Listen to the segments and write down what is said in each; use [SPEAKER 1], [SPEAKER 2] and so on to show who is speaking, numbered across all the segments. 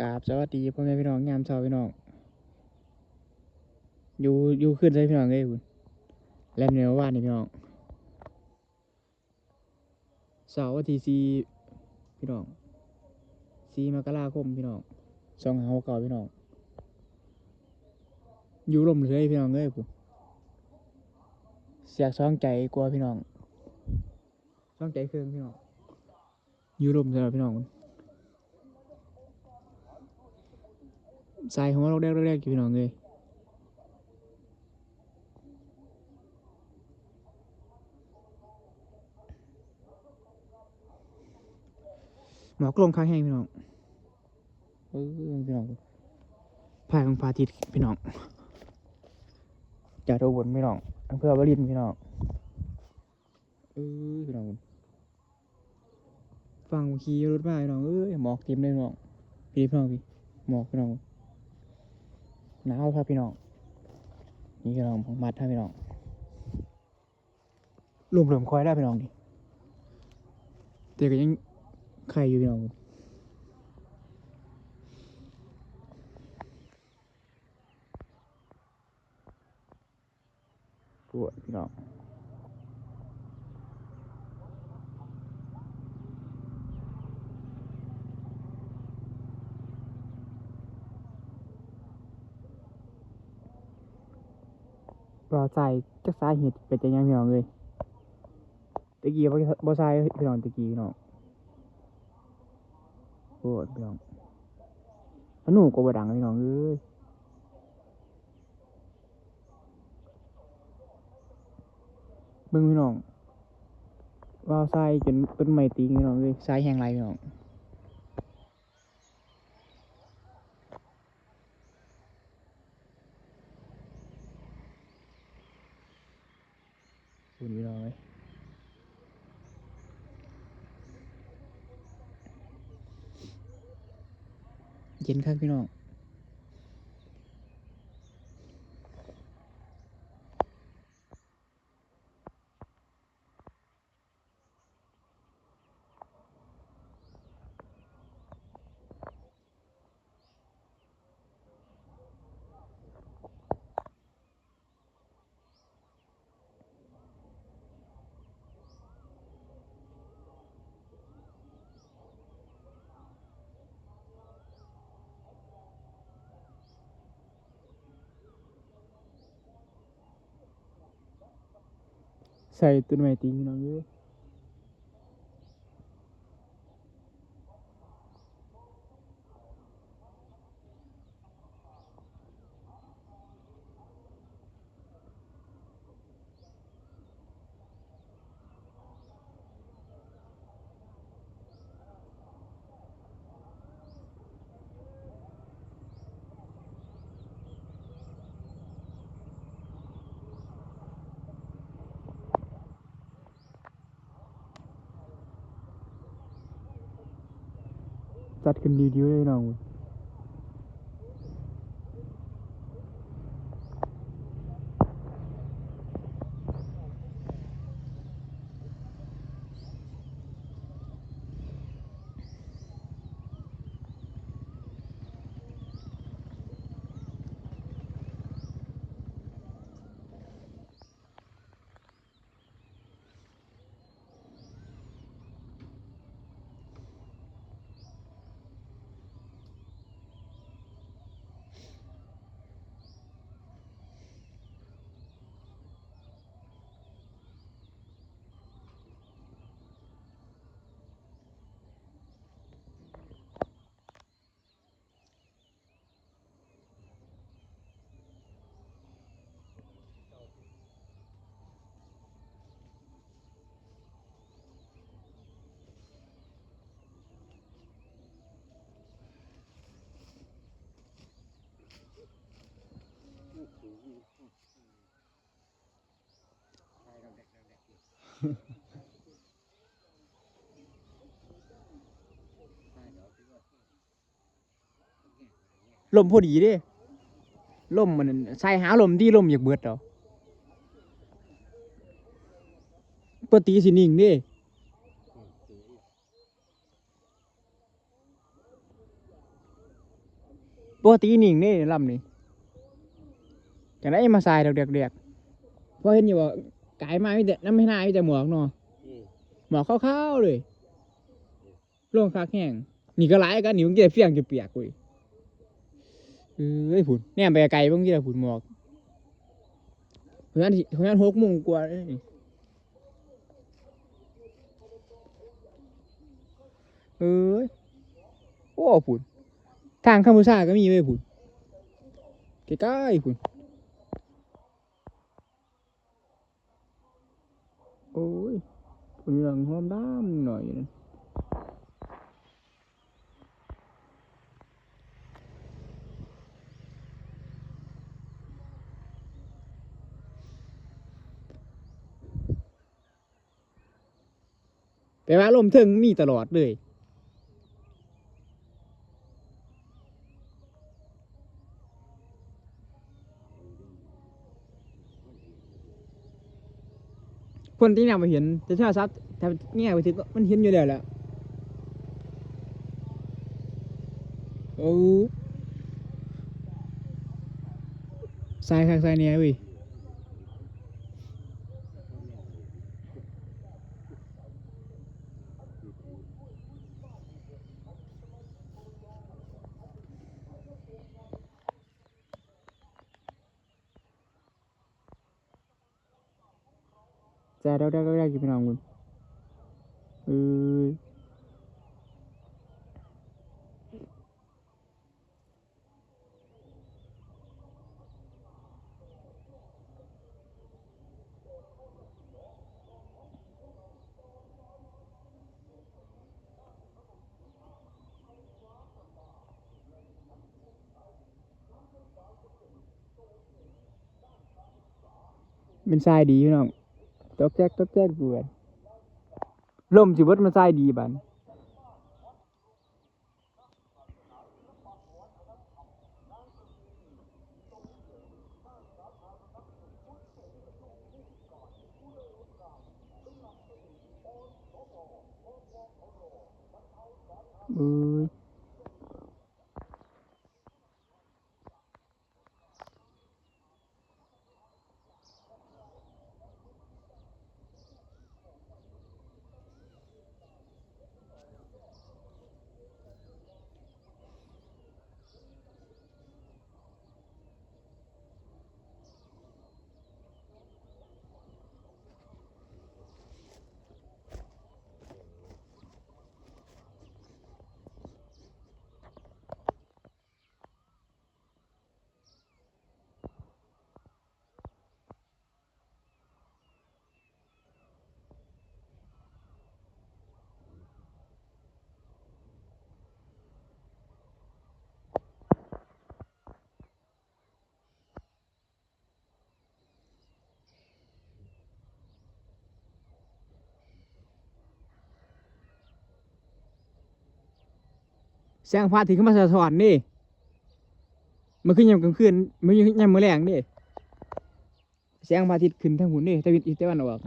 [SPEAKER 1] กราบสวัสดีพ่อแม่พี่น้องยามเช้าพี่น้องอยู่อยู่ขึ้นใช่พี่น้องเอ้ยคุณแลมเนื้อว่านนี่พี่น้องเสาร์วันที่สี่พี่น้องสี่มกราคมพี่น้องสองหาหกเก้าพี่น้องอยู่ลมเรือยพี่น้องเอ้ยคุณเสียกซ้องใจกลัวพี่น้องซ้องใจเครื่องพี่น้องอยู่ลมสำหรับพี่น้อง สายหัวเราแรกแรกๆอยู่พี่น้องเลยหมอกลงข้างแห้งพี่น้องเออพี่น้องพายของพาทิตพี่น้องจากตัวบนพี่น้องอำเภอวารินพี่น้องเออพี่น้องฟังขี่รถมาพี่น้องเอ้ยหมอกเต็มเลยพี่น้องพี่พี่น้องพี่หมอกพี่น้อง หนาวครับพี่น้อง นี่พี่น้องผมมัดให้พี่น้องรวมรวมคอยได้พี่น้องดิแต่ก็ยังใครอยู่พี่น้องปวดพี่น้อง บ่ใส่จักสาเหตุเป็นจังยังพี่น้องเลยตะกี้บ่บ่ใส่พี่น้องตะกี้พี่น้องโคตรพี่น้องอันหนูก็บดังพี่น้องเอ้ยเบิ่งพี่น้องว่าวทรายจนต้นไม้ตีพี่น้องเอ้ยทรายแห้งไรพี่น้องคุณพี่น้องเอ้ย เย็ นครับพี่น้อง සාහිත්‍යන මැතිීනගේ ต้นไม้ตีพี่ ลมพอดีเด้ลมมันใส่หาลมที่ลมอยากเบิดเอาปกติสินิ่งเด้ปกตินิ่งนี่ลำนี่จังได้มาทรายเด็กเด็กๆเพราะเห็นอยู่ว่า กายมามีแต่น้ำไม่น่ามีแต่หมวกเนาะ
[SPEAKER 2] อืม
[SPEAKER 1] หมอกขาวๆเลยลงคักแห้งนี่ก็หลายกันนี่มึงจะเฟี้ยงจะเปียกเว้ยเอ้ยผุนแนี่ไปไกลเบางทีละผุนหมอกเพราะฉะนั้นเพราะฉะนั้นหกโมงกว่าเลยนี่เอ้ยโอ้ผุนทางคามูซาก็มีเว้ยผุนใกล้ๆผุน โอ้ยคุณยังหอมด้ามหน่อยนะแต่ว่าลมถึงมีตลอดเลย คนที่เนี่ยมาเห็นแต่ถ้าซับถ้าแง่ไปถึงก็มันเห็นอยู่แล้วแหละโอ้สายข้างสายเนี่ยวิยจะเดาเดาเดาเดา อยู่พี่น้องคุณเออเป็นทรายดีพี่น้อง ตกแจ๊กตกแจ๊กกูกันลมสิเบิดมันใส่ดีบันเอ้ แสงพระอาทิตย์ขึ้นมาสะท้อนนี่มันขึ้นยามกลางคืนมันขึ้นยามมื้อแรงนี่แสงพระอาทิตย์ขึ้นทางหุ่นนี่ตะวันตะวันออก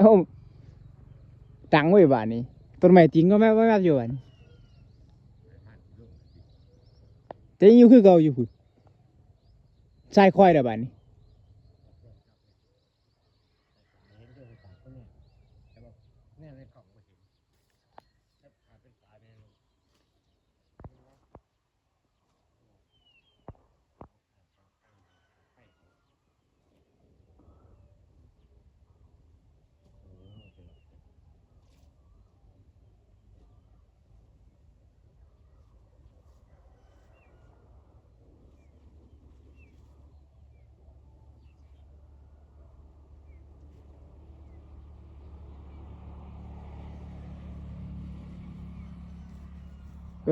[SPEAKER 1] เอ้าตังไว้บ้านนี้ต้นไม้จริงก็แม่ไม่แม่อยู่บ้านแต่ยังอยู่คือเก่าอยู่คุณใช่ควายเด้อบ้านนี้
[SPEAKER 2] เห็นด้วยตาก็เนี่ยแต่ว่าเนี่ยในกล่องก็เห็นแล้วขาเป็นสายไปเลย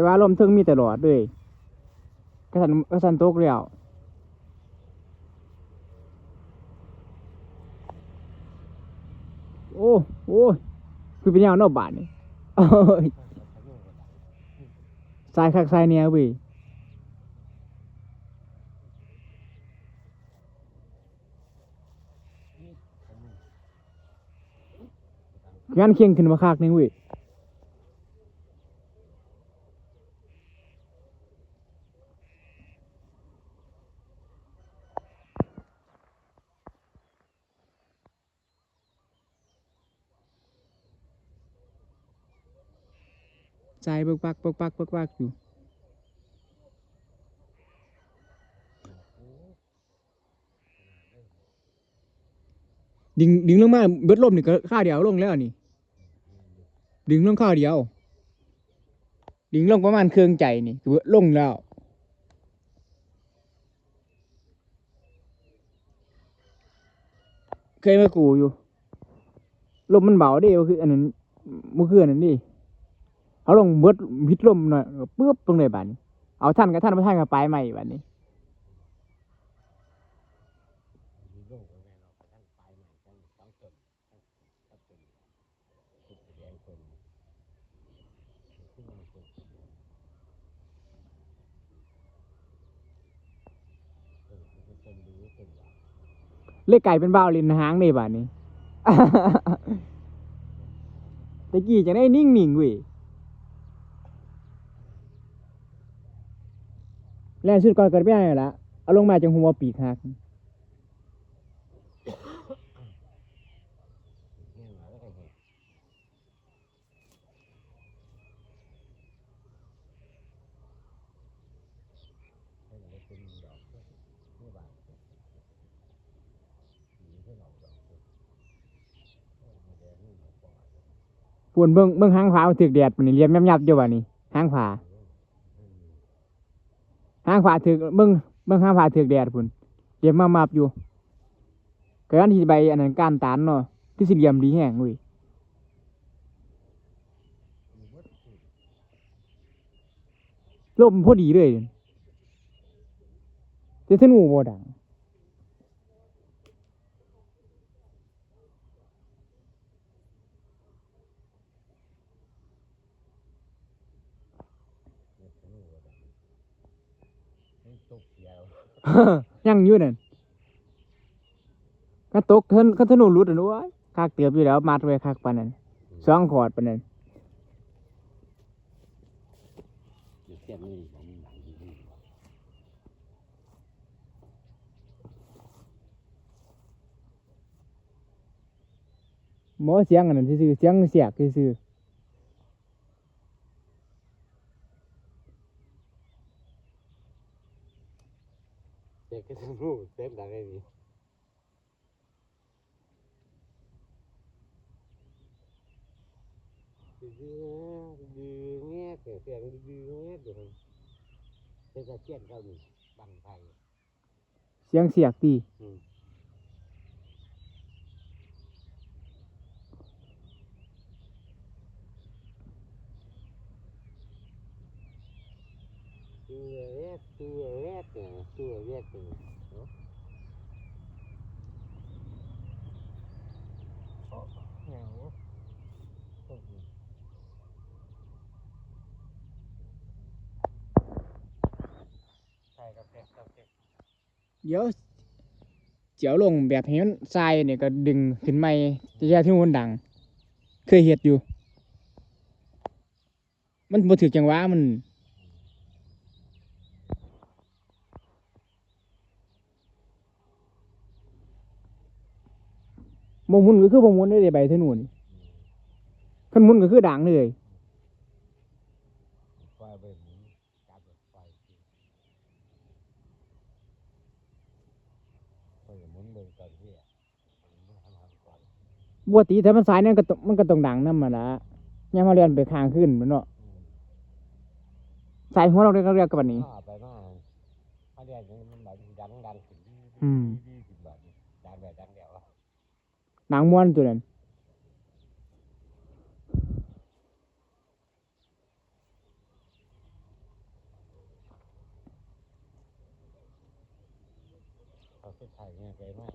[SPEAKER 1] ว่าลมเทิงมีตลอดเลยกระสันกระสันตกแล้วโอ้โอ้คือเป็นยาวนอกบาทนี่สายคักสายเนี้ยเว้ยงานเคียงขึ้นมาคักนึงเว้ยใจเบิกปักเบิกปักเบิกปักอยู่ดึงดึงลงมาเบิดลมนี่ก็ข้าเดียวลงแล้วนี่ ดึงลงข้าเดียว ดึงลงประมาณเครื่องใจนี่เบิดลงแล้วเคยมากูอยู่ลมมันเบาดิคืออันนั้นมันคืออันนั้นดิ เอาลงเบิดพิดลมหน่อยปึ๊บตรงไหนบ้านนี้ เอาท่านกับท่านไม่ท่านกับไปใหม่บานนี้
[SPEAKER 2] เลายใหม่ทั้งสองต้นทั้งทั้งต้นทุกแดงต้นที่มันต้นเป็น
[SPEAKER 1] เลขไก่เป็นบ้าวลินหางในบ้านนี้ตะกี้จะได้นิ่งนิ่งๆเว้ย แล่นสุดก่อนเกิดไม่ได้ละเอาลงมาจังหัวปีกหัก
[SPEAKER 2] แห้งหน่อยแล้วก็แห้งห้มันได้เป็นดอาเราดอกเลยโอ้ยมันเลย
[SPEAKER 1] ปวนเบิ่งเบิ่งหางผามันถึกแดดมันนี่เรียมยับยับๆอยู่บ้านนี้หางผา ห้างผาถึกเบิ่งเบิ่งห้างผาถึกแดดพุ่นเรียมมามับอยู่เกิดอันที่ใบอันนั้นก้านตานเนาะที่สิเหลี่ยมดีแห้งเว้ย
[SPEAKER 2] มีหมดสิ
[SPEAKER 1] ลมพอดีเลยแต่ธนูบ่ดัง
[SPEAKER 2] เม็ดนี่ว่าดังให้ตกเสี ยว
[SPEAKER 1] ยังอยู่นั่นก็ตกขึ้นก็ธนูรุดอะนู้ยคักเตียบอยู่แล้วมัดไว้คักปานนั้นสองขอดปานนั้น
[SPEAKER 2] เดี๋ยวเสียบนี่ผมหนังดี
[SPEAKER 1] หมอเสียงอันนั้นซื่อๆเสียงเสียกซื่อ
[SPEAKER 2] เด็กก็ต้องรู้เต็มดังไอ้นี่ดื้อดื้อเงี้ยเสียงเสียง ดื้อเงี้ยเดี๋ยวมันเป็นตะเกียนเขานี่บังไฟ
[SPEAKER 1] ๆเสียงเสียกตี
[SPEAKER 2] อืมตัวเล็กตัวเล็กเนี่ยตัวเล็กเนี่ยเนาะโอ้เหงาโอ้โหใช่กับแพ็กกับแพ็ก
[SPEAKER 1] เดี๋ยวเจียวลงแบบให้มันทรายเนี่ยก็ดึงขึ้นใหม่จะแย่ที่มันดัง เคยเฮ็ดอยู่ มันบ่ถึกจังหวะมัน บ่หมุนก็คือบ่หมุนได้เลยใบธนูนี่คันหมุนก็คือด่างเลย
[SPEAKER 2] ไฟไปหมุนจับแบบไฟสิไฟหมุนเบิ่งตอนที่อะมันทำทำก่อน
[SPEAKER 1] ปกติถ้ามันสายนั่นก็ต้องมันก็ต้องดังนำมาละยามมาเรียนไปข้างขึ้นแมันเนาะ
[SPEAKER 2] อืม
[SPEAKER 1] สายหัวเราเรียกเรียกกับอันนี้
[SPEAKER 2] ข้าไปมาเขาเรียกอย่างนี้มันแบบดังดังขึ้นดี
[SPEAKER 1] อืม
[SPEAKER 2] ดีขึ้นแบบนี้ดังแบบดังเดียวอะ
[SPEAKER 1] หนังม้วน